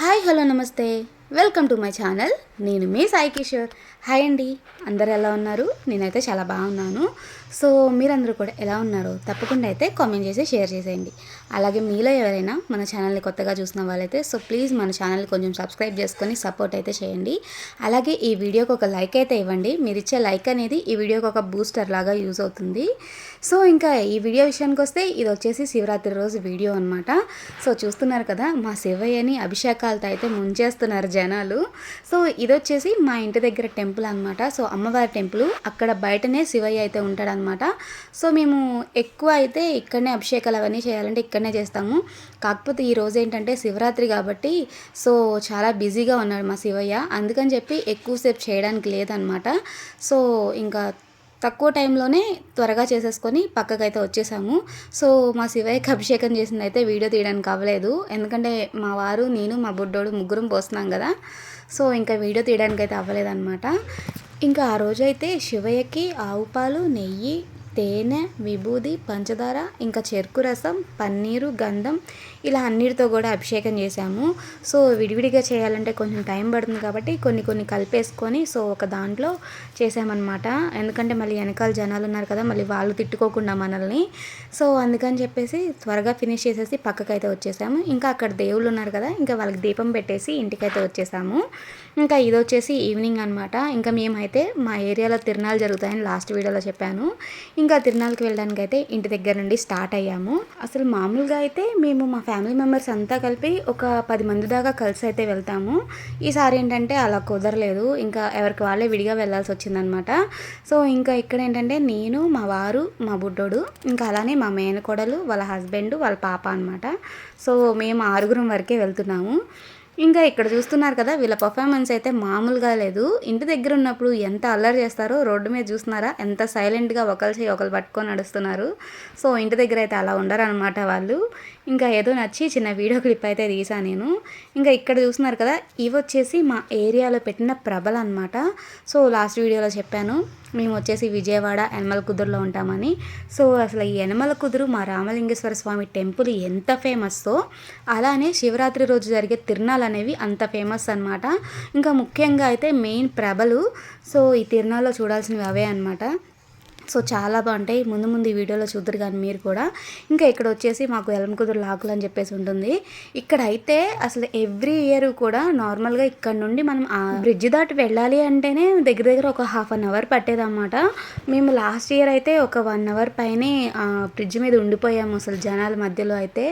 Hi hello నమస్తే. Welcome to my channel. నేను మీ సాయి కిషోర్. హాయ్ అండి. అందరు ఎలా ఉన్నారు? నేనైతే చాలా బాగున్నాను. సో మీరందరూ కూడా ఎలా ఉన్నారో తప్పకుండా అయితే కామెంట్ చేసి షేర్ చేసేయండి. అలాగే మీలో ఎవరైనా మన ఛానల్ని కొత్తగా చూసిన వాళ్ళైతే సో ప్లీజ్ మన ఛానల్ కొంచెం సబ్స్క్రైబ్ చేసుకొని సపోర్ట్ అయితే చేయండి. అలాగే ఈ వీడియోకి ఒక లైక్ అయితే ఇవ్వండి. మీరు ఇచ్చే లైక్ అనేది ఈ వీడియోకి ఒక బూస్టర్ లాగా యూజ్ అవుతుంది. సో ఇంకా ఈ వీడియో విషయానికి వస్తే ఇది వచ్చేసి శివరాత్రి రోజు వీడియో అనమాట సో చూస్తున్నారు కదా మా శివయ్యని అభిషేకాలతో అయితే ముంచేస్తున్నారు జనాలు. సో ఇది వచ్చేసి మా ఇంటి దగ్గర టెంపుల్ అనమాట సో అమ్మవారి టెంపుల్ అక్కడ బయటనే శివయ్య అయితే ఉంటాడనమాట సో మేము ఎక్కువ అయితే ఇక్కడనే అభిషేకాలు అవన్నీ చేయాలంటే ఇక్కడ ఇక్కడనే చేస్తాము. కాకపోతే ఈ రోజు ఏంటంటే శివరాత్రి కాబట్టి సో చాలా బిజీగా ఉన్నాడు మా శివయ్య. అందుకని చెప్పి ఎక్కువసేపు చేయడానికి లేదనమాట. సో ఇంకా తక్కువ టైంలోనే త్వరగా చేసేసుకొని పక్కకైతే వచ్చేసాము. సో మా శివయ్యకి అభిషేకం చేసింది అయితే వీడియో తీయడానికి అవ్వలేదు. ఎందుకంటే మా వారు నేను మా బుడ్డోడు ముగ్గురం పోస్తున్నాం కదా. సో ఇంకా వీడియో తీయడానికి అయితే అవ్వలేదన్నమాట ఇంకా ఆ రోజైతే శివయ్యకి ఆవు పాలు నెయ్యి తేనె విభూది పంచదార ఇంకా చెరుకు రసం పన్నీరు గంధం ఇలా అన్నిటితో కూడా అభిషేకం చేశాము. సో విడివిడిగా చేయాలంటే కొంచెం టైం పడుతుంది కాబట్టి కొన్ని కొన్ని కలిపేసుకొని సో ఒక దాంట్లో చేసామన్నమాట. ఎందుకంటే మళ్ళీ వెనకాల జనాలు ఉన్నారు కదా మళ్ళీ వాళ్ళు తిట్టుకోకుండా మనల్ని. సో అందుకని చెప్పేసి త్వరగా ఫినిష్ చేసేసి పక్కకైతే వచ్చేసాము. ఇంకా అక్కడ దేవుళ్ళు ఉన్నారు కదా ఇంకా వాళ్ళకి దీపం పెట్టేసి ఇంటికైతే వచ్చేసాము. ఇంకా ఇది వచ్చేసి ఈవినింగ్ అనమాట ఇంకా మేమైతే మా ఏరియాలో తిరణాలు జరుగుతాయని లాస్ట్ వీడియోలో చెప్పాను. ఇంకా తిరునాళ్ళకి వెళ్ళడానికి అయితే ఇంటి దగ్గర నుండి స్టార్ట్ అయ్యాము. అసలు మామూలుగా అయితే మేము మా ఫ్యామిలీ మెంబర్స్ అంతా కలిపి ఒక పది మంది దాకా కలిసి అయితే వెళ్తాము. ఈసారి ఏంటంటే అలా కుదరలేదు. ఇంకా ఎవరికి వాళ్ళే విడిగా వెళ్ళాల్సి వచ్చిందనమాట సో ఇంకా ఇక్కడ ఏంటంటే నేను మా వారు మా బుడ్డోడు ఇంకా అలానే మా మేనకోడలు వాళ్ళ హస్బెండ్ వాళ్ళ పాప అనమాట సో మేము ఆరుగురం వరకే వెళ్తున్నాము. ఇంకా ఇక్కడ చూస్తున్నారు కదా వీళ్ళ పర్ఫార్మెన్స్ అయితే మామూలుగా లేదు. ఇంటి దగ్గర ఉన్నప్పుడు ఎంత అల్లరి చేస్తారో రోడ్డు మీద చూస్తున్నారా? ఎంత సైలెంట్గా ఒకరు చేయి ఒకరు పట్టుకొని నడుస్తున్నారు. సో ఇంటి దగ్గర అయితే అలా ఉండరు అనమాట వాళ్ళు. ఇంకా ఏదో నచ్చి చిన్న వీడియో క్లిప్ అయితే తీసాను నేను. ఇంకా ఇక్కడ చూస్తున్నారు కదా ఇవి వచ్చేసి మా ఏరియాలో పెట్టిన ప్రభలు అనమాట సో లాస్ట్ వీడియోలో చెప్పాను మేము వచ్చేసి విజయవాడ యనమల కుదురులో ఉంటామని. సో అసలు ఈ యనమల కుదురు మా రామలింగేశ్వర స్వామి టెంపుల్ ఎంత ఫేమస్తో అలానే శివరాత్రి రోజు జరిగే తిరునాళ్ళు అనేవి అంత ఫేమస్ అనమాట ఇంకా ముఖ్యంగా అయితే మెయిన్ ప్రభలు సో ఈ తిరునాళ్ళలో చూడాల్సినవి అవే అనమాట సో చాలా బాగుంటాయి. ముందు ముందు ఈ వీడియోలో చూద్దరు కానీ మీరు కూడా. ఇంకా ఇక్కడ వచ్చేసి మాకు ఎలంకుదురు లాకులు అని చెప్పేసి ఉంటుంది. ఇక్కడ అయితే అసలు ఎవ్రీ ఇయర్ కూడా నార్మల్గా ఇక్కడ నుండి మనం ఆ బ్రిడ్జ్ దాటి వెళ్ళాలి అంటేనే దగ్గర దగ్గర ఒక హాఫ్ అన్ అవర్ పట్టేదన్నమాట. మేము లాస్ట్ ఇయర్ అయితే ఒక వన్ అవర్ పైనే ఆ బ్రిడ్జ్ మీద ఉండిపోయాము అసలు జనాల మధ్యలో అయితే.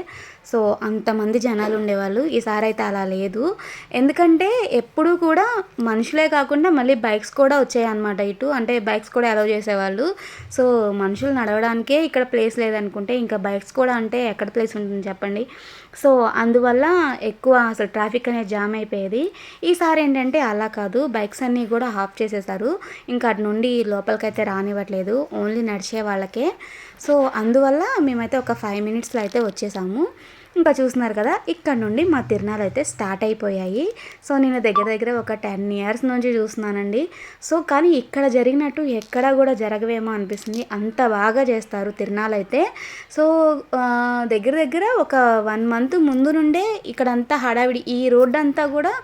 సో అంతమంది జనాలు ఉండేవాళ్ళు ఈసారి అయితే అలా లేదు. ఎందుకంటే ఎప్పుడూ కూడా మనుషులే కాకుండా మళ్ళీ బైక్స్ కూడా వచ్చాయన్నమాట ఇటు. అంటే బైక్స్ కూడా అలౌ చేసేవాళ్ళు. సో మనుషులు నడవడానికే ఇక్కడ ప్లేస్ లేదనుకుంటే ఇంకా బైక్స్ కూడా అంటే ఎక్కడ ప్లేస్ ఉంటుంది చెప్పండి. సో అందువల్ల ఎక్కువ అసలు ట్రాఫిక్ అనేది జామ్ అయిపోయేది. ఈసారి ఏంటంటే అలా కాదు. బైక్స్ అన్నీ కూడా ఆఫ్ చేసేసారు ఇంకా అటు నుండి లోపలికైతే రానివ్వట్లేదు. ఓన్లీ నడిచే వాళ్ళకే. సో అందువల్ల మేమైతే ఒక ఫైవ్ మినిట్స్లో అయితే వచ్చేసాము. ఇంకా చూస్తున్నారు కదా ఇక్కడ నుండి మా తిరణాలు అయితే స్టార్ట్ అయిపోయాయి. సో నేను దగ్గర దగ్గర ఒక టెన్ ఇయర్స్ నుంచి చూస్తున్నానండి. సో కానీ ఇక్కడ జరిగినట్టు ఎక్కడ కూడా జరగవేమో అనిపిస్తుంది. అంత బాగా చేస్తారు తిరణాలు అయితే. సో దగ్గర దగ్గర ఒక వన్ మంత్ ముందు నుండే ఇక్కడంతా హడావిడి ఈ రోడ్డు అంతా కూడా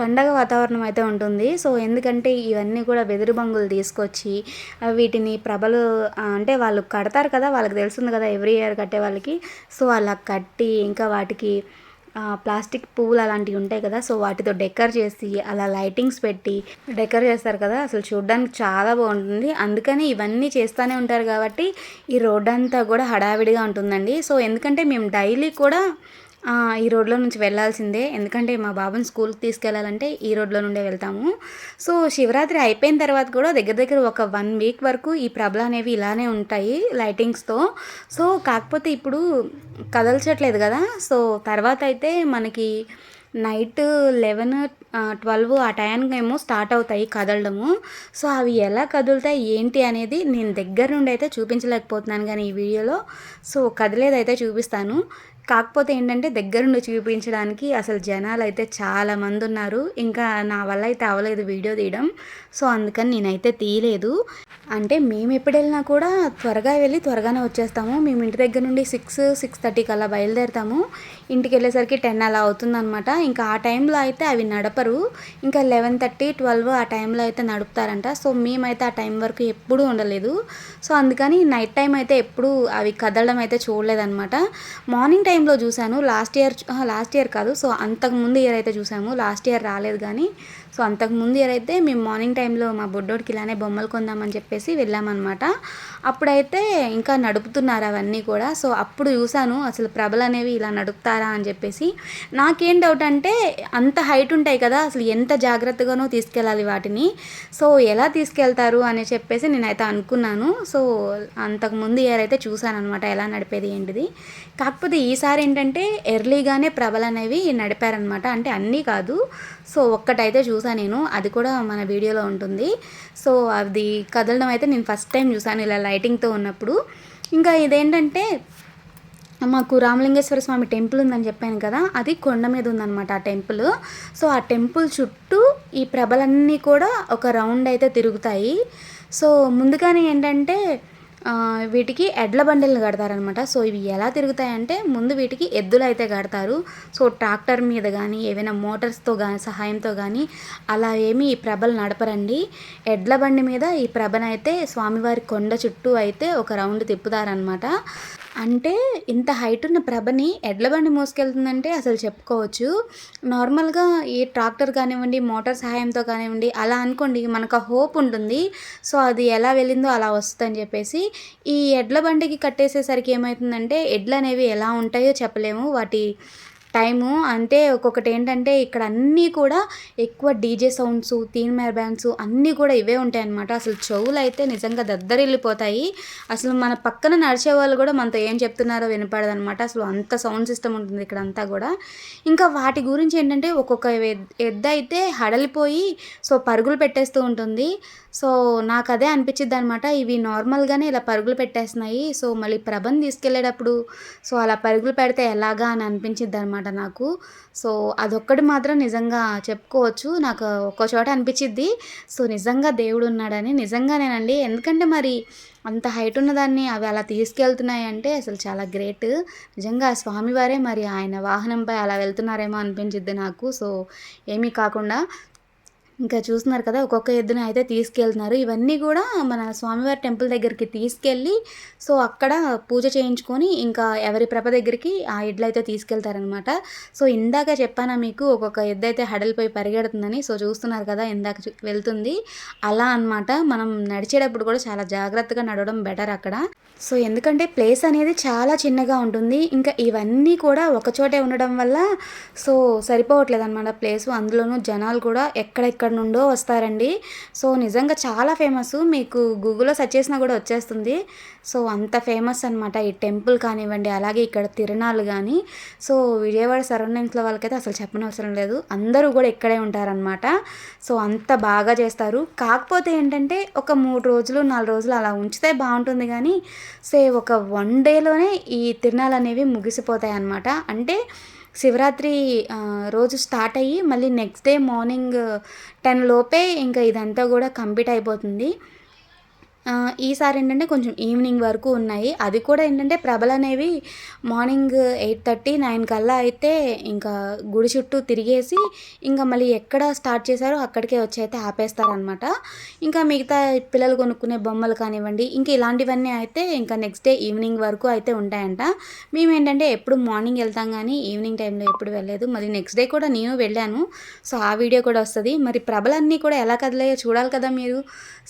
పండగ వాతావరణం అయితే ఉంటుంది. సో ఎందుకంటే ఇవన్నీ కూడా వెదురు బంగులు తీసుకొచ్చి వీటిని ప్రభలు అంటే వాళ్ళు కడతారు కదా వాళ్ళకి తెలుస్తుంది కదా ఎవ్రీ ఇయర్ కట్టే వాళ్ళకి. సో అలా కట్టి ఇంకా వాటికి ప్లాస్టిక్ పువ్వులు అలాంటివి ఉంటాయి కదా సో వాటితో డెకర్ చేసి అలా లైటింగ్స్ పెట్టి డెకర్ చేస్తారు కదా అసలు చూడడానికి చాలా బాగుంటుంది. అందుకని ఇవన్నీ చేస్తూనే ఉంటారు కాబట్టి ఈ రోడ్ అంతా కూడా హడావిడిగా ఉంటుందండి. సో ఎందుకంటే మేము డైలీ కూడా ఈ రోడ్లో నుంచి వెళ్ళాల్సిందే. ఎందుకంటే మా బాబుని స్కూల్కి తీసుకెళ్ళాలంటే ఈ రోడ్లో నుండే వెళ్తాము. సో శివరాత్రి అయిపోయిన తర్వాత కూడా దగ్గర దగ్గర ఒక వన్ వీక్ వరకు ఈ ప్రభలు అనేవి ఇలానే ఉంటాయి లైటింగ్స్తో. సో కాకపోతే ఇప్పుడు కదల్చట్లేదు కదా. సో తర్వాత అయితే మనకి నైట్ లెవెన్ ట్వెల్వ్ ఆ టైంకి ఏమో స్టార్ట్ అవుతాయి కదలడము. సో అవి ఎలా కదులుతాయి ఏంటి అనేది నేను దగ్గర నుండి అయితే చూపించలేకపోతున్నాను కానీ ఈ వీడియోలో. సో కదిలేదైతే చూపిస్తాను. కాకపోతే ఏంటంటే దగ్గరుండి చూపించడానికి అసలు జనాలు అయితే చాలామంది ఉన్నారు ఇంకా నా వల్ల అయితే అవ్వలేదు వీడియో తీయడం. సో అందుకని నేనైతే తీయలేదు. అంటే మేము ఎప్పుడు వెళ్ళినా కూడా త్వరగా వెళ్ళి త్వరగానే వచ్చేస్తాము. మేము ఇంటి దగ్గర నుండి సిక్స్ సిక్స్ థర్టీకి అలా బయలుదేరుతాము. ఇంటికి వెళ్ళేసరికి టెన్ అలా అవుతుందన్నమాట. ఇంకా ఆ టైంలో అయితే అవి నడపరు. ఇంకా లెవెన్ థర్టీ ట్వెల్వ్ ఆ టైంలో అయితే నడుపుతారంట. సో మేమైతే ఆ టైం వరకు ఎప్పుడూ ఉండలేదు. సో అందుకని నైట్ టైం అయితే ఎప్పుడూ అవి కదలడం అయితే చూడలేదన్నమాట. మార్నింగ్ టైం టైంలో చూశాను. లాస్ట్ ఇయర్ లాస్ట్ ఇయర్ కాదు. సో అంతకు ముందు ఇయర్ అయితే చూసాము లాస్ట్ ఇయర్ రాలేదు కానీ సో అంతకు ముందు ఇయర్ అయితే మేము మార్నింగ్ టైంలో మా బొడ్డోడికి ఇలానే బొమ్మలు కొందామని చెప్పేసి వెళ్ళామన్నమాట. అప్పుడైతే ఇంకా నడుపుతున్నారు అవన్నీ కూడా. సో అప్పుడు చూశాను అసలు ప్రభలు అనేవి ఇలా నడుపుతారా అని చెప్పేసి. నాకేం డౌట్ అంటే అంత హైట్ ఉంటాయి కదా అసలు ఎంత జాగ్రత్తగానో తీసుకెళ్ళాలి వాటిని. సో ఎలా తీసుకెళ్తారు అని చెప్పేసి నేనైతే అనుకున్నాను. సో అంతకు ముందు ఇయర్ అయితే చూశాను అనమాట ఎలా నడిపేది ఏంటిది. కాకపోతే ఈసారి ఏంటంటే ఎర్లీగానే ప్రభలు అనేవి నడిపారనమాట అంటే అన్నీ కాదు. సో ఒక్కటైతే చూ చూసాను నేను. అది కూడా మన వీడియోలో ఉంటుంది. సో అది కదలడం అయితే నేను ఫస్ట్ టైం చూసాను ఇలా లైటింగ్తో ఉన్నప్పుడు. ఇంకా ఇదేంటంటే మాకు రామలింగేశ్వర స్వామి టెంపుల్ ఉందని చెప్పాను కదా అది కొండ మీద ఉందన్నమాట ఆ టెంపుల్. సో ఆ టెంపుల్ చుట్టూ ఈ ప్రభలన్నీ కూడా ఒక రౌండ్ అయితే తిరుగుతాయి. సో ముందుగానే ఏంటంటే వీటికి ఎడ్ల బండిలు కడతారనమాట సో ఇవి ఎలా తిరుగుతాయంటే ముందు వీటికి ఎద్దులు అయితే కడతారు. సో ట్రాక్టర్ మీద కానీ ఏవైనా మోటార్స్తో కానీ సహాయంతో కానీ అలా ఏమి ఈ ప్రభలు నడపరండి. ఎడ్ల బండి మీద ఈ ప్రభనైతే స్వామివారి కొండ చుట్టూ అయితే ఒక రౌండ్ తిప్పుతారనమాట అంటే ఇంత హైట్ ఉన్న ప్రభని ఎడ్ల బండి మోసుకెళ్తుందంటే అసలు చెప్పుకోవచ్చు. నార్మల్గా ఏ ట్రాక్టర్ కానివ్వండి మోటార్ సహాయంతో కానివ్వండి అలా అనుకోండి మనకు హోప్ ఉంటుంది. సో అది ఎలా వెళ్ళిందో అలా వస్తుందని చెప్పేసి ఈ ఎడ్ల బండికి కట్టేసేసరికి ఏమవుతుందంటే ఎడ్లు అనేవి ఎలా ఉంటాయో చెప్పలేము. వాటి టైము. అంటే ఒక్కొక్కటి ఏంటంటే ఇక్కడ అన్నీ కూడా ఎక్కువ DJ sounds Teenmaar bands అన్నీ కూడా ఇవే ఉంటాయి అనమాట అసలు చెవులు అయితే నిజంగా దద్దరిల్లిపోతాయి. అసలు మన పక్కన నడిచే వాళ్ళు కూడా మనతో ఏం చెప్తున్నారో వినపడదు అనమాట అసలు అంత సౌండ్ సిస్టమ్ ఉంటుంది ఇక్కడ అంతా కూడా. ఇంకా వాటి గురించి ఏంటంటే ఒక్కొక్క ఎద్ద అయితే హడలిపోయి సో పరుగులు పెట్టేస్తూ ఉంటుంది. సో నాకు అదే అనిపించింది అనమాట ఇవి నార్మల్గానే ఇలా పరుగులు పెట్టేస్తున్నాయి. సో మళ్ళీ ప్రభం తీసుకెళ్ళేటప్పుడు సో అలా పరుగులు పెడితే ఎలాగా అని అనిపించింది అనమాట నాకు. సో అదొక్కటి మాత్రం నిజంగా చెప్పుకోవచ్చు. నాకు ఒక్కో చోట అనిపించిద్ది సో నిజంగా దేవుడు ఉన్నాడని నిజంగానేనండి. ఎందుకంటే మరి అంత హైట్ ఉన్నదాన్ని అవి అలా తీసుకెళ్తున్నాయి అంటే అసలు చాలా గ్రేట్. నిజంగా స్వామివారే మరి ఆయన వాహనంపై అలా వెళ్తున్నారేమో అనిపించిద్ది నాకు. సో ఏమీ కాకుండా ఇంకా చూస్తున్నారు కదా ఒక్కొక్క ఎద్దుని అయితే తీసుకెళ్తున్నారు. ఇవన్నీ కూడా మన స్వామివారి టెంపుల్ దగ్గరికి తీసుకెళ్ళి సో అక్కడ పూజ చేయించుకొని ఇంకా ఎవరి ప్రభ దగ్గరికి ఆ ఎడ్లు అయితే తీసుకెళ్తారనమాట సో ఇందాక చెప్పానా మీకు ఒక్కొక్క ఎద్దు అయితే హడలిపోయి పరిగెడుతుందని సో చూస్తున్నారు కదా ఇందాక వెళ్తుంది. అలా అన్నమాట. మనం నడిచేటప్పుడు కూడా చాలా జాగ్రత్తగా నడవడం బెటర్ అక్కడ. సో ఎందుకంటే ప్లేస్ అనేది చాలా చిన్నగా ఉంటుంది. ఇంకా ఇవన్నీ కూడా ఒక చోటే ఉండడం వల్ల సో సరిపోవట్లేదు అనమాట ప్లేస్. అందులోనూ జనాలు కూడా ఎక్కడెక్కడ నుండో వస్తారండి. సో నిజంగా చాలా ఫేమస్. మీకు గూగుల్లో సెర్చ్ చేసినా కూడా వచ్చేస్తుంది. సో అంత ఫేమస్ అనమాట ఈ టెంపుల్ కానివ్వండి అలాగే ఇక్కడ తిరణాలు కానీ సో విజయవాడ సరౌండింగ్స్లో వాళ్ళకైతే అసలు చెప్పనవసరం లేదు. అందరూ కూడా ఇక్కడే ఉంటారనమాట సో అంత బాగా చేస్తారు. కాకపోతే ఏంటంటే ఒక మూడు రోజులు నాలుగు రోజులు అలా ఉంచితే బాగుంటుంది కానీ సే ఒక వన్ డేలోనే ఈ తిరణాలు అనేవి ముగిసిపోతాయి అన్నమాట అంటే శివరాత్రి రోజు స్టార్ట్ అయ్యి మళ్ళీ నెక్స్ట్ డే మార్నింగ్ టెన్ లోపే ఇంకా ఇదంతా కూడా కంప్లీట్ అయిపోతుంది. ఈసారి ఏంటంటే కొంచెం ఈవినింగ్ వరకు ఉన్నాయి. అది కూడా ఏంటంటే ప్రభలు అనేవి మార్నింగ్ ఎయిట్ థర్టీ నైన్ కల్లా అయితే ఇంకా గుడి చుట్టూ తిరిగేసి ఇంకా మళ్ళీ ఎక్కడ స్టార్ట్ చేశారో అక్కడికే వచ్చి అయితే ఆపేస్తారనమాట ఇంకా మిగతా పిల్లలు కొనుక్కునే బొమ్మలు కానివ్వండి ఇంకా ఇలాంటివన్నీ అయితే ఇంకా నెక్స్ట్ డే ఈవినింగ్ వరకు అయితే ఉంటాయంట. మేము ఏంటంటే ఎప్పుడు మార్నింగ్ వెళ్తాం కానీ ఈవినింగ్ టైంలో ఎప్పుడు వెళ్ళలేదు. మరి నెక్స్ట్ డే కూడా నేను వెళ్ళాను. సో ఆ వీడియో కూడా వస్తుంది. మరి ప్రభలన్నీ కూడా ఎలా కదిలాయో చూడాలి కదా మీరు.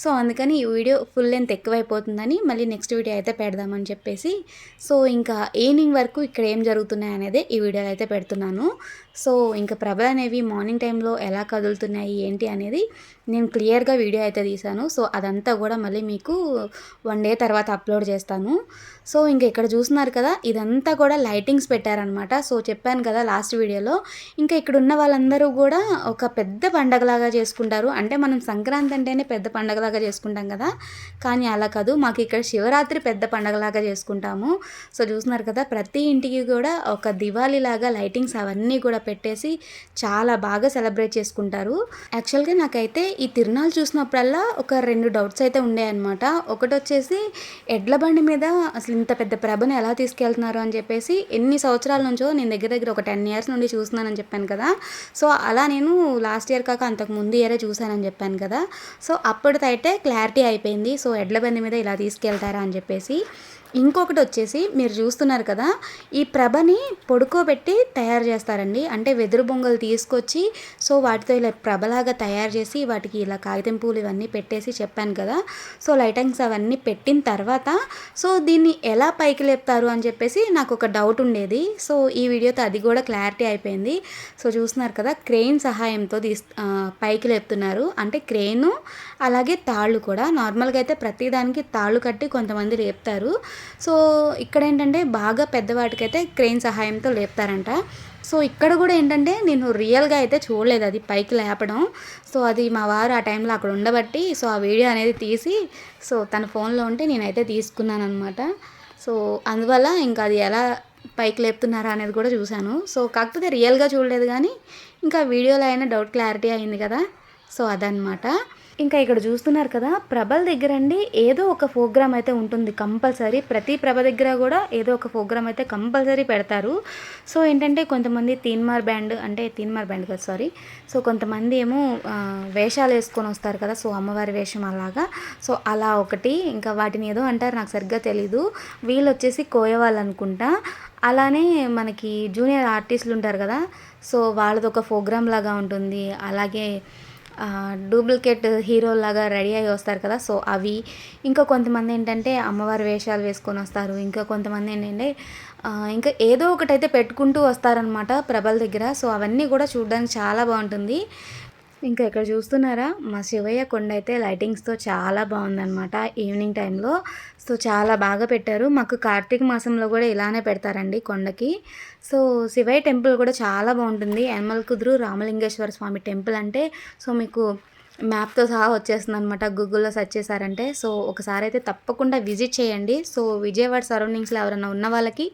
సో అందుకని ఈ వీడియో ఫుల్ లెంత్ ఎక్కువైపోతుందని మళ్ళీ నెక్స్ట్ వీడియో అయితే పెడదామని చెప్పేసి సో ఇంకా ఈవినింగ్ వరకు ఇక్కడ ఏం జరుగుతున్నాయి అనేది ఈ వీడియోలో అయితే పెడుతున్నాను. సో ఇంకా ప్రభలు అనేవి మార్నింగ్ టైంలో ఎలా కదులుతున్నాయి ఏంటి అనేది నేను క్లియర్గా వీడియో అయితే తీశాను. సో అదంతా కూడా మళ్ళీ మీకు వన్ డే తర్వాత అప్లోడ్ చేస్తాను. సో ఇంక ఇక్కడ చూస్తున్నారు కదా ఇదంతా కూడా లైటింగ్స్ పెట్టారనమాట సో చెప్పాను కదా లాస్ట్ వీడియోలో ఇంకా ఇక్కడ ఉన్న వాళ్ళందరూ కూడా ఒక పెద్ద పండగలాగా చేసుకుంటారు. అంటే మనం సంక్రాంతి అంటేనే పెద్ద పండగలాగా చేసుకుంటాం కదా కానీ అలా కాదు. మాకు ఇక్కడ శివరాత్రి పెద్ద పండగలాగా చేసుకుంటాము. సో చూస్తున్నారు కదా ప్రతి ఇంటికి కూడా ఒక దివాళీ లాగా లైటింగ్స్ అవన్నీ కూడా పెట్టేసి చాలా బాగా సెలబ్రేట్ చేసుకుంటారు. యాక్చువల్గా నాకైతే ఈ తిరునాళ్ళు చూసినప్పుడల్లా ఒక రెండు డౌట్స్ అయితే ఉండేయన్నమాట. ఒకటి వచ్చేసి ఎడ్ల బండి మీద అసలు ఇంత పెద్ద ప్రభను ఎలా తీసుకెళ్తున్నారు అని చెప్పేసి ఎన్ని సంవత్సరాల నుంచో నేను దగ్గర దగ్గర ఒక టెన్ ఇయర్స్ నుండి చూస్తున్నానని చెప్పాను కదా. సో అలా నేను లాస్ట్ ఇయర్ కాక అంతకు ముందు ఇయరే చూశానని చెప్పాను కదా. సో అప్పటిదైతే క్లారిటీ అయిపోయింది. సో ఎడ్ల బండి మీద ఇలా తీసుకెళ్తారా అని చెప్పేసి. ఇంకొకటి వచ్చేసి మీరు చూస్తున్నారు కదా ఈ ప్రభని పొడుకోబెట్టి తయారు చేస్తారండి. అంటే వెదురు బొంగలు తీసుకొచ్చి సో వాటితో ఇలా ప్రభలాగా తయారు చేసి వాటికి ఇలా కాగితం పూలు ఇవన్నీ పెట్టేసి చెప్పాను కదా సో లైటింగ్స్ అవన్నీ పెట్టిన తర్వాత సో దీన్ని ఎలా పైకి లేపుతారు అని చెప్పేసి నాకు ఒక డౌట్ ఉండేది. సో ఈ వీడియోతో అది కూడా క్లారిటీ అయిపోయింది. సో చూస్తున్నారు కదా క్రెయిన్ సహాయంతో తీస్ పైకి లేపుతున్నారు. అంటే క్రెయిన్ అలాగే తాళ్ళు కూడా. నార్మల్గా అయితే ప్రతిదానికి తాళ్ళు కట్టి కొంతమంది లేపుతారు. సో ఇక్కడ ఏంటంటే బాగా పెద్దవాటికైతే క్రెయిన్ సహాయంతో లేపుతారంట. సో ఇక్కడ కూడా ఏంటంటే నేను రియల్గా అయితే చూడలేదు అది పైకి లేపడం. సో అది మా వారు ఆ టైంలో అక్కడ ఉండబట్టి సో ఆ వీడియో అనేది తీసి సో తన ఫోన్లో ఉంటే నేనైతే తీసుకున్నాను అనమాట సో అందువల్ల ఇంకా అది ఎలా పైకి లేపుతున్నారా అనేది కూడా చూశాను. సో కాకపోతే రియల్గా చూడలేదు కానీ ఇంకా వీడియోలో అయినా డౌట్ క్లారిటీ అయింది కదా. సో అదనమాట ఇంకా ఇక్కడ చూస్తున్నారు కదా ప్రభల దగ్గర అండి ఏదో ఒక ప్రోగ్రామ్ అయితే ఉంటుంది కంపల్సరీ. ప్రతి ప్రభ దగ్గర కూడా ఏదో ఒక ప్రోగ్రామ్ అయితే కంపల్సరీ పెడతారు. సో ఏంటంటే కొంతమంది తీన్మార్ బ్యాండ్ అంటే తీన్మార్ బ్యాండ్ కదా సారీ. సో కొంతమంది ఏమో వేషాలు వేసుకొని వస్తారు కదా సో అమ్మవారి వేషం అలాగా. సో అలా ఒకటి ఇంకా వాటిని ఏదో అంటారు నాకు సరిగ్గా తెలీదు. వీళ్ళు వచ్చేసి కోయవాళ్ళు అనుకుంటా. అలానే మనకి జూనియర్ ఆర్టిస్టులు ఉంటారు కదా సో వాళ్ళది ఒక ప్రోగ్రామ్ లాగా ఉంటుంది. అలాగే డూప్లికేట్ హీరోలాగా రెడీ అయ్యి వస్తారు కదా సో అవి. ఇంకా కొంతమంది ఏంటంటే అమ్మవారి వేషాలు వేసుకొని వస్తారు ఇంకా కొంతమంది ఏంటంటే ఇంకా ఏదో ఒకటైతే పెట్టుకుంటూ వస్తారనమాట ప్రభల దగ్గర. సో అవన్నీ కూడా చూడడానికి చాలా బాగుంటుంది. ఇంకా ఇక్కడ చూస్తున్నారా? మా శివయ్య కొండ అయితే లైటింగ్స్తో చాలా బాగుందనమాట ఈవినింగ్ టైంలో. సో చాలా బాగా పెట్టారు. మాకు కార్తీక మాసంలో కూడా ఇలానే పెడతారండి కొండకి. సో శివయ్య టెంపుల్ కూడా చాలా బాగుంటుంది. యనమల కుదురు రామలింగేశ్వర స్వామి టెంపుల్ అంటే సో మీకు మ్యాప్తో సహా వచ్చేస్తుంది అనమాట గూగుల్లో సెర్చ్ చేశారంటే. సో ఒకసారి అయితే తప్పకుండా విజిట్ చేయండి. సో విజయవాడ సరౌండింగ్స్లో ఎవరైనా ఉన్న వాళ్ళకి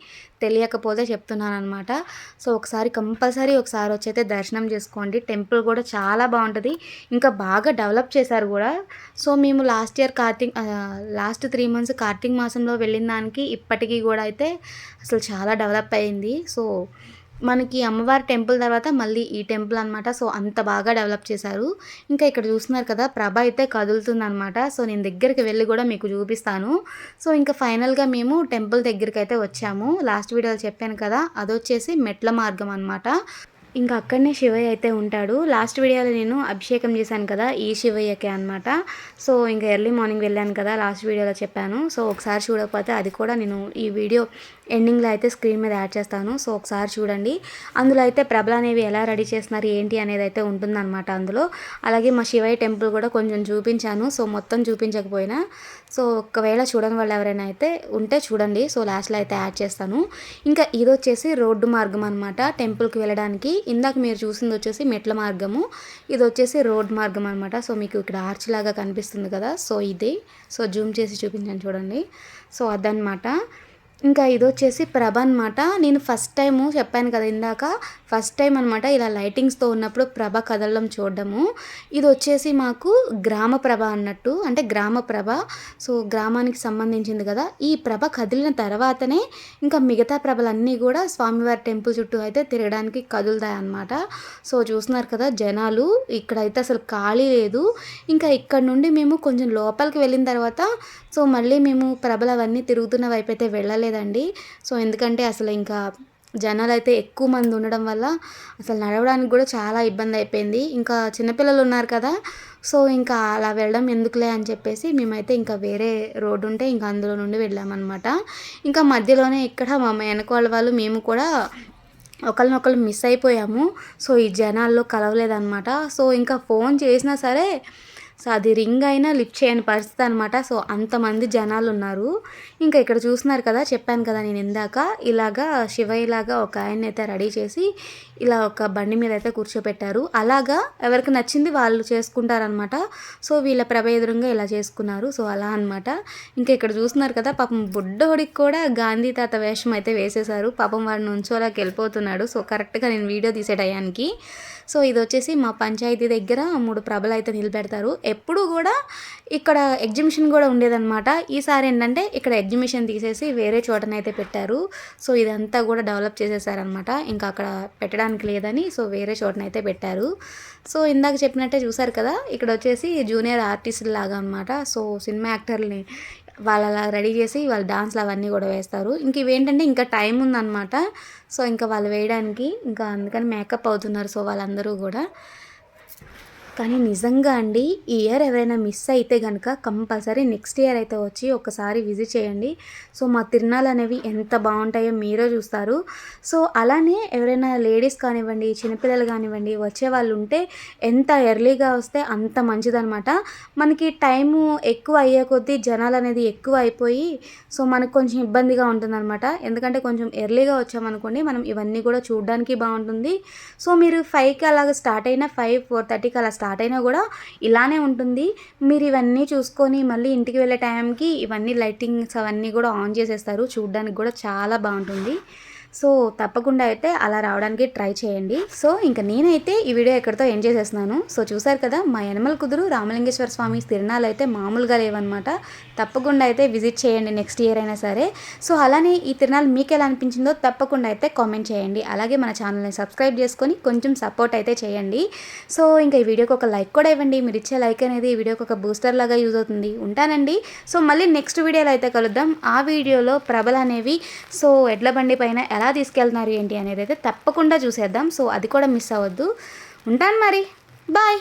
తెలియకపోతే చెప్తున్నాను అనమాట సో ఒకసారి కంపల్సరీ ఒకసారి వచ్చి అయితే దర్శనం చేసుకోండి. టెంపుల్ కూడా చాలా బాగుంటుంది. ఇంకా బాగా డెవలప్ చేశారు కూడా. సో మేము last year Karthik last three months Karthika మాసంలో వెళ్ళిన దానికి ఇప్పటికీ కూడా అయితే అసలు చాలా డెవలప్ అయింది. సో మనకి అమ్మవారి టెంపుల్ తర్వాత మళ్ళీ ఈ టెంపుల్ అనమాట సో అంత బాగా డెవలప్ చేశారు. ఇంకా ఇక్కడ చూస్తున్నారు కదా ప్రభ అయితే కదులుతుంది అనమాట సో నేను దగ్గరికి వెళ్ళి కూడా మీకు చూపిస్తాను. సో ఇంకా ఫైనల్గా మేము టెంపుల్ దగ్గరికి అయితే వచ్చాము. లాస్ట్ వీడియోలో చెప్పాను కదా అదొచ్చేసి మెట్ల మార్గం అనమాట ఇంకా అక్కడనే శివయ్య అయితే ఉంటాడు. లాస్ట్ వీడియోలో నేను అభిషేకం చేశాను కదా ఈ శివయ్యకే అనమాట సో ఇంకా ఎర్లీ మార్నింగ్ వెళ్ళాను కదా లాస్ట్ వీడియోలో చెప్పాను. సో ఒకసారి చూడకపోతే అది కూడా నేను ఈ వీడియో ఎండింగ్లో అయితే స్క్రీన్ మీద యాడ్ చేస్తాను. సో ఒకసారి చూడండి. అందులో అయితే ప్రభలు అనేవి ఎలా రెడీ చేస్తున్నారు ఏంటి అనేది అయితే ఉంటుందన్నమాట అందులో. అలాగే మా శివయ్య టెంపుల్ కూడా కొంచెం చూపించాను. సో మొత్తం చూపించకపోయినా సో ఒకవేళ చూడని వాళ్ళు ఎవరైనా అయితే ఉంటే చూడండి. సో లాస్ట్లో అయితే యాడ్ చేస్తాను. ఇంకా ఇది వచ్చేసి రోడ్డు మార్గం అనమాట టెంపుల్కి వెళ్ళడానికి. ఇందాక మీరు చూసింది వచ్చేసి మెట్ల మార్గము. ఇది వచ్చేసి రోడ్ మార్గం అనమాట సో మీకు ఇక్కడ ఆర్చ్ లాగా కనిపిస్తుంది కదా. సో ఇది. సో జూమ్ చేసి చూపించాను చూడండి. సో అదనమాట ఇంకా ఇది వచ్చేసి ప్రభ అనమాట నేను ఫస్ట్ టైము చెప్పాను కదా ఇందాక. ఫస్ట్ టైం అనమాట ఇలా లైటింగ్స్తో ఉన్నప్పుడు ప్రభ కదలడం చూడడము. ఇది వచ్చేసి మాకు గ్రామ ప్రభ అన్నట్టు అంటే గ్రామ ప్రభ. సో గ్రామానికి సంబంధించింది కదా. ఈ ప్రభ కదిలిన తర్వాతనే ఇంకా మిగతా ప్రభలన్నీ కూడా స్వామివారి టెంపుల్ చుట్టూ అయితే తిరగడానికి కదులుతాయి అన్నమాట. సో చూస్తున్నారు కదా జనాలు. ఇక్కడైతే అసలు ఖాళీ లేదు. ఇంకా ఇక్కడ నుండి మేము కొంచెం లోపలికి వెళ్ళిన తర్వాత సో మళ్ళీ మేము ప్రభలు అవన్నీ తిరుగుతున్న వైపు అయితే వెళ్ళలేదండి సో ఎందుకంటే అసలు ఇంకా జనాలు అయితే ఎక్కువ మంది ఉండడం వల్ల అసలు నడవడానికి కూడా చాలా ఇబ్బంది అయిపోయింది. ఇంకా చిన్నపిల్లలు ఉన్నారు కదా సో ఇంకా అలా వెళ్ళడం ఎందుకులే అని చెప్పేసి మేమైతే ఇంకా వేరే రోడ్డు ఉంటే ఇంకా అందులో నుండి వెళ్ళామన్నమాట. ఇంకా మధ్యలోనే ఇక్కడ మా వెనకాల వాళ్ళు మేము కూడా ఒకరినొకరు మిస్ అయిపోయాము. సో ఈ జనాల్లో కలవలేదన్నమాట. సో ఇంకా ఫోన్ చేసినా సరే సో అది రింగ్ అయినా లిఫ్ట్ చేయని పరిస్థితి అనమాట సో అంతమంది జనాలు ఉన్నారు. ఇంకా ఇక్కడ చూస్తున్నారు కదా చెప్పాను కదా నేను ఇందాక. ఇలాగా శివయ్యలాగా ఒక ఆయన అయితే రెడీ చేసి ఇలా ఒక బండి మీద అయితే కూర్చోపెట్టారు. అలాగా ఎవరికి నచ్చింది వాళ్ళు చేసుకుంటారనమాట సో వీళ్ళ ప్రభ ఎదురుగా ఇలా చేసుకున్నారు. సో అలా అనమాట ఇంకా ఇక్కడ చూస్తున్నారు కదా పాపం బుడ్డోడికి కూడా గాంధీ తాత వేషం అయితే వేసేశారు. పాపం వాడు నుంచోలాకి వెళ్ళిపోతున్నాడు. సో కరెక్ట్గా నేను వీడియో తీసే టయానికి సో ఇది వచ్చేసి మా పంచాయతీ దగ్గర మూడు ప్రభలు అయితే నిలబెడతారు. ఎప్పుడు కూడా ఇక్కడ ఎగ్జిబిషన్ కూడా ఉండేదన్నమాట. ఈసారి ఏంటంటే ఇక్కడ ఎగ్జిబిషన్ తీసేసి వేరే చోటనైతే పెట్టారు. సో ఇదంతా కూడా డెవలప్ చేసేసారనమాట ఇంకా అక్కడ పెట్టడానికి లేదని సో వేరే చోటనైతే పెట్టారు. సో ఇందాక చెప్పినట్టే చూసారు కదా ఇక్కడ వచ్చేసి జూనియర్ ఆర్టిస్టులు లాగా అనమాట సో సినిమా యాక్టర్ని వాళ్ళ రెడీ చేసి వాళ్ళ డాన్స్లు అవన్నీ కూడా వేస్తారు. ఇంక ఇవేంటంటే ఇంకా టైం ఉందన్నమాట. సో ఇంకా వాళ్ళు వేయడానికి ఇంకా అందుకని మేకప్ అవుతున్నారు. సో వాళ్ళందరూ కూడా. కానీ నిజంగా అండి ఈ ఇయర్ ఎవరైనా మిస్ అయితే కనుక కంపల్సరీ నెక్స్ట్ ఇయర్ అయితే వచ్చి ఒకసారి విజిట్ చేయండి. సో మా తిరునాళ్ళు అనేవి ఎంత బాగుంటాయో మీరే చూస్తారు. సో అలానే ఎవరైనా లేడీస్ కానివ్వండి చిన్నపిల్లలు కానివ్వండి వచ్చే వాళ్ళు ఉంటే ఎంత ఎర్లీగా వస్తే అంత మంచిదనమాట మనకి టైము ఎక్కువ అయ్యే కొద్దీ జనాలు అనేది ఎక్కువ అయిపోయి సో మనకు కొంచెం ఇబ్బందిగా ఉంటుందన్నమాట. ఎందుకంటే కొంచెం ఎర్లీగా వచ్చామనుకోండి మనం ఇవన్నీ కూడా చూడడానికి బాగుంటుంది. సో మీరు ఫైవ్కి అలాగ స్టార్ట్ అయినా ఫైవ్ ఫోర్ థర్టీకి అలా స్టార్ట్ స్టార్ట్ అయినా కూడా ఇలానే ఉంటుంది. మీరు ఇవన్నీ చూసుకొని మళ్ళీ ఇంటికి వెళ్ళే టైంకి ఇవన్నీ లైటింగ్స్ అవన్నీ కూడా ఆన్ చేసేస్తారు. చూడడానికి కూడా చాలా బాగుంటుంది. సో తప్పకుండా అయితే అలా రావడానికి ట్రై చేయండి. సో ఇంకా నేనైతే ఈ వీడియో ఎక్కడితో ఎండ్ చేసేస్తున్నాను. సో చూసారు కదా మా యనమల కుదురు రామలింగేశ్వర స్వామి తిరణాలు అయితే మామూలుగా లేవన్నమాట. తప్పకుండా అయితే విజిట్ చేయండి నెక్స్ట్ ఇయర్ అయినా సరే. సో అలానే ఈ తిరణాలు మీకు ఎలా అనిపించిందో తప్పకుండా అయితే కామెంట్ చేయండి. అలాగే మన ఛానల్ని సబ్స్క్రైబ్ చేసుకొని కొంచెం సపోర్ట్ అయితే చేయండి. సో ఇంకా ఈ వీడియోకి ఒక లైక్ కూడా ఇవ్వండి. మీరు ఇచ్చే లైక్ అనేది ఈ వీడియోకి ఒక బూస్టర్ లాగా యూజ్ అవుతుంది. ఉంటానండి. సో మళ్ళీ నెక్స్ట్ వీడియోలో అయితే కలుద్దాం. ఆ వీడియోలో ప్రభలు అనేవి. సో ఎడ్ల బండి పైన ఎలా ఎలా తీసుకెళ్తున్నారు ఏంటి అనేది అయితే తప్పకుండా చూసేద్దాం. సో అది కూడా మిస్ అవ్వద్దు. ఉంటాను మరి. బాయ్.